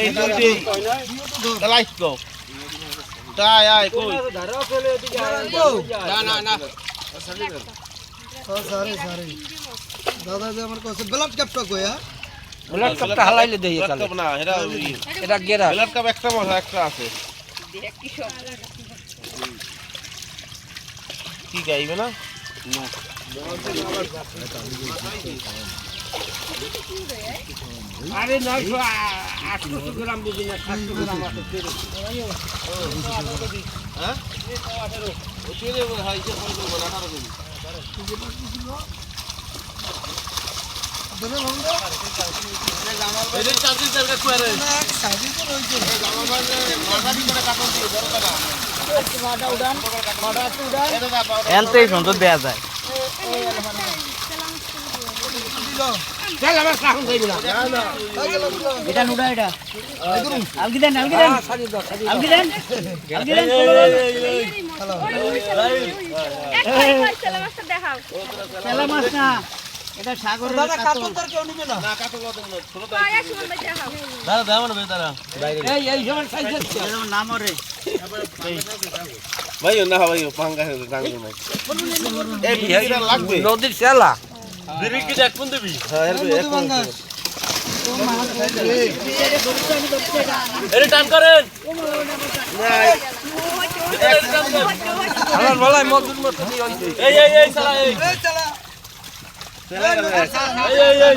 এই দুইটি। লাইট তাই আয় কই? না না না। সরি সরি দাদা যে আমার কাছে ব্লাড ক্যাপটা কইয়া ব্লাড কাপটা হালাইলে দেই ব্লাড না এটা এটা গেরা। ব্লাড কাপ একটা একটা আছে। কি গাইবে না? আরে 900 800 গ্রাম দিবি না 700 গ্রাম আছে হ্যাঁ ও তেরে হাই যে কই দেব না আঠারো কেজি ধরে বন্ধু এই চার্জিং দরকার করে না এক সাইডে তো রইছে জামা মাথাটি করে কাটন দিয়ে বড় কথা মাটা উড়ান মাটা একটু উড়ান এটা না পাও এলতেই সুন্দর দেয়া যায়। দিল চল আমার সাহন কই দিলাম হয়ে গেল দিল এটা নুডা এটা আলগি দেন আলগি দেন সারি দাও সারি আলগি দেন আলগি দেন হ্যালো মাছ না এটা সাগরের দাদা কাতল কাতল কেউ নিবে না না কাটো কত ছোট পায়া সুমন ভাই দেখাও দাদা দাও না দাদা এই এই সমান সাইজ আছে এর নাম ওরে ভাই না ভাই পাঙ্গা হয়ে নাই এই লাগবে নদীর সেলা বিরিকি দেখ কোন দিবি? হ্যাঁ বাঙ্গাস এর টান করেন। আমার বলাই মধুর মতো এই এই এই এই। এই চালা এই এই এই।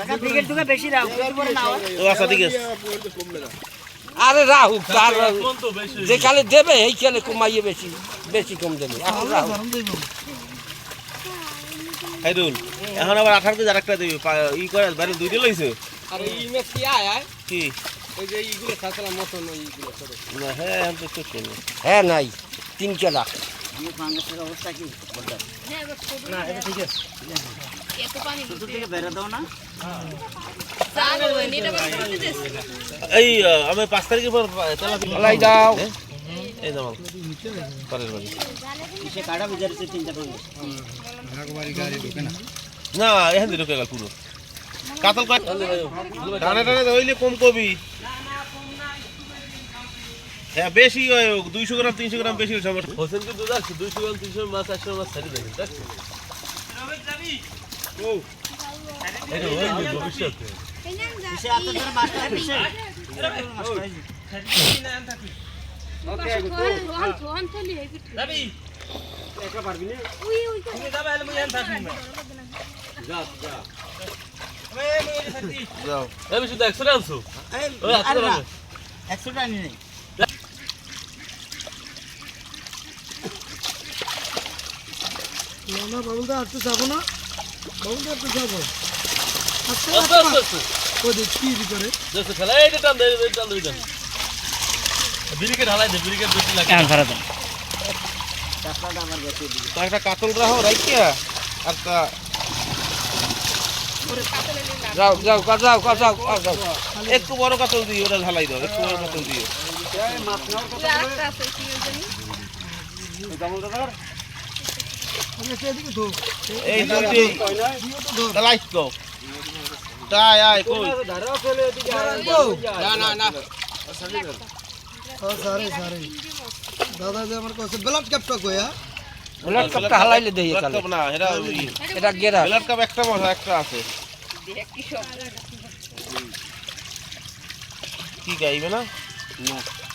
আচ্ছা আরে রাহু তার যে কালে দেবে এই কালে কমাইয়ে বেশি বেশি কম দেবে। এখন রাহু এখন আবার আঠার কেজি আরেকটা দেবে ই করে বাইরে দুইটা লইছে। আর মেস কি আয় আয়। কি? ওই যে না হ্যাঁ আমি তো হ্যাঁ নাই তিন কেলা। অবস্থা কি? না এটা ঠিক আছে। এই আমি পাঁচ তারিখের পর তেলা হালাই এই দাম পরের বাড়ি সে কাটা বিজারিছে তিনটা ফাঙ্গাস না এখান দিয়ে ঢুকে গেল পুরো। কাতল টানে টানে হইলে কম কবি। হ্যাঁ বেশি হয় দুইশো গ্রাম তিনশো গ্রাম বেশি সমস্যা হোসেন কিন্তু যাচ্ছে দুইশো গ্রাম তিনশো মাছ একশো মাছ ছাড়ি দেবে যাও আমি শুধু একশো আনছো একশো টানি নেই না বাবুল দা আটতে যাব না। একটা রাখো তা যাও যাও যাও একটু বড় কাতল দিই ওটা ঢালাই দাও একটু বড় কাতল দিও একটা আছে কি জানি আমি সেদিকে ধো এই দুইটি লাইট তো তাই আয়। কই না না না ও সরি সরি দাদা যে আমার কাছে ব্লাড ক্যাপটা কইয়া ব্লাড কাপটা হালাইলে দেই ব্লাড কালে কাপ না এটা ওই এটা গেরা ব্লাড কাপ একটা মশা একটা আছে কি গাইবে না একটু বড় আছে কাতল না?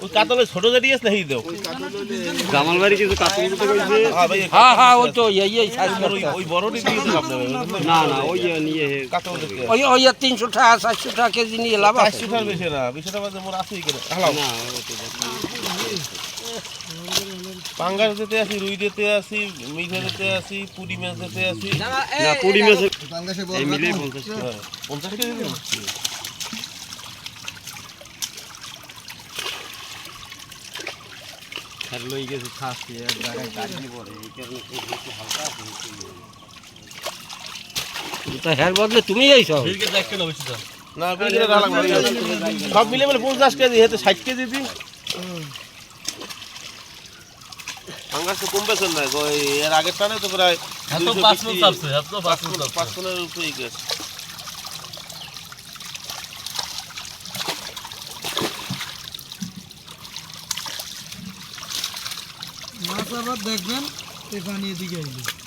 ওই কাতলে ছোট জাতি আছে নাকি দাও। জামালবাড়ি কিছু কাপড় দিতে কইছে হ্যাঁ হ্যাঁ হ্যাঁ ওই তো এই এই সাইজ ওই ওই- বড়টি দিয়ে না না না ওই নিয়ে কাতল ওই ওই তিনশো টাকা চারশো টাকা কেজি নিয়ে লাভ আছে। চারশো টাকার বেশি না বেশি টাকা মোর আছেই কেন হালাও না পাঙ্গাস দিতে আসি রুই দিতে আসি মিঠা দিতে আসি পুরি মাছ দিতে আসি। না পুরি মাছ বল এই মিলে রাখুন। পঞ্চাশ আর লই গেছে এক জায়গায় কাটলি পরে এই কারণে একটু হালকা আছে তা হ্যার বদলে তুমি এইছো না বিক্রি করে রাখলাম না। সব মিলে মিলে পঞ্চাশ কেজি হেতে ষাট কেজি দিন। পাঙ্গাস তো কম না গো, এর আগের টানে তো প্রায় দুইশো বিক্রি- পাঁচ মণ- পাঁচ মণের উপরেই গেছে মাছ আবার দেখবেন এই পানি এদিকে আইবে